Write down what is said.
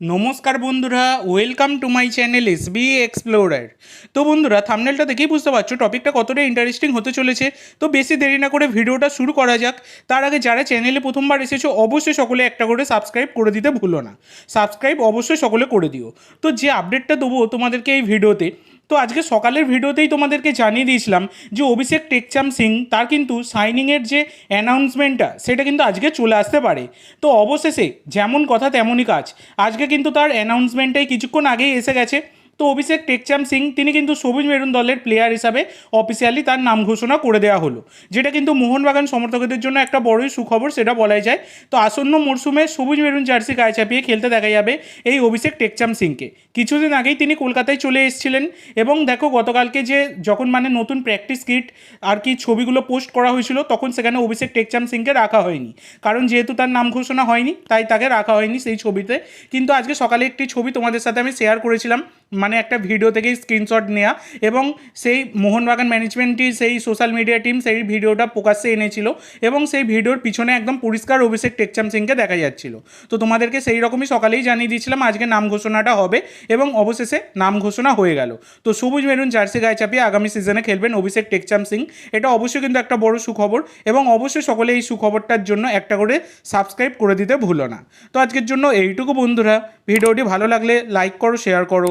নমস্কার বন্ধুরা welcome to my channel S B explorer তো বন্ধুরা থামনেলটা দেখেই বুঝতে পারছ, টপিকটা কতটা ইন্টারেস্টিং হতে চলেছে। তো বেশি দেরি না করে ভিডিওটা শুরু করা যাক। তার আগে যারা চ্যানেলে প্রথমবার এসেছ, অবশ্যই সকলে একটা করে সাবস্ক্রাইব করে দিতে ভুলো না। সাবস্ক্রাইব অবশ্যই সকলে করে দিও। তো যে আপডেটটা দেবো তোমাদেরকে এই ভিডিওতে তো আজকে সকালের ভিডিওতেই তোমাদেরকে জানিয়ে দিয়েছিলাম যে অভিষেক টেকচাম সিং, তার কিন্তু সাইনিংয়ের যে অ্যানাউন্সমেন্টটা সেটা কিন্তু আজকে চলে আসতে পারে। তো অবশেষে যেমন কথা তেমনই কাজ। আজকে কিন্তু তার অ্যানাউন্সমেন্টটাই কিছুক্ষণ আগেই এসে গেছে। তো অভিষেক টেকচাম সিং, তিনি কিন্তু সবুজ মেরুন দলের প্লেয়ার হিসাবে অফিসিয়ালি তার নাম ঘোষণা করে দেওয়া হলো। যেটা কিন্তু মোহনবাগান সমর্থকদের জন্য একটা বড়ই সুখবর, সেটা বলাই যায়। তো আসন্ন মরশুমে সবুজ মেরুন জার্সি গায়ে চাপিয়ে খেলতে দেখা যাবে এই অভিষেক টেকচাম সিংকে। কিছুদিন আগেই তিনি কলকাতায় চলে এসেছিলেন এবং দেখো গতকালকে যে যখন মানে নতুন প্র্যাকটিস কিট আর কি ছবিগুলো পোস্ট করা হয়েছিল, তখন সেখানে অভিষেক টেকচাম সিংকে রাখা হয়নি। কারণ যেহেতু তার নাম ঘোষণা হয়নি, তাই তাকে রাখা হয়নি সেই ছবিতে। কিন্তু আজকে সকালে একটি ছবি তোমাদের সাথে আমি শেয়ার করেছিলাম। মানে একটা ভিডিও থেকেই স্ক্রিনশট নেওয়া এবং সেই মোহনবাগান ম্যানেজমেন্টই সেই সোশ্যাল মিডিয়া টিম সেই ভিডিওটা প্রকাশ্যে এনেছিল এবং সেই ভিডিওর পিছনে একদম পরিষ্কার অভিষেক টেকচাম সিংকে দেখা যাচ্ছিল। তো তোমাদেরকে সেই রকমই সকালেই জানিয়ে দিয়েছিলাম, আজকে নাম ঘোষণাটা হবে এবং অবশেষে নাম ঘোষণা হয়ে গেল। তো সবুজ মেরুন, জার্সি গায়ে চাপিয়ে আগামী সিজনে খেলবেন অভিষেক টেকচাম সিং। এটা অবশ্যই কিন্তু একটা বড় সুখবর এবং অবশ্যই সকলে এই সুখবরটার জন্য একটা করে সাবস্ক্রাইব করে দিতে ভুলো না। তো আজকের জন্য এইটুকু বন্ধুরা। ভিডিওটি ভালো লাগলে লাইক করো শেয়ার করো।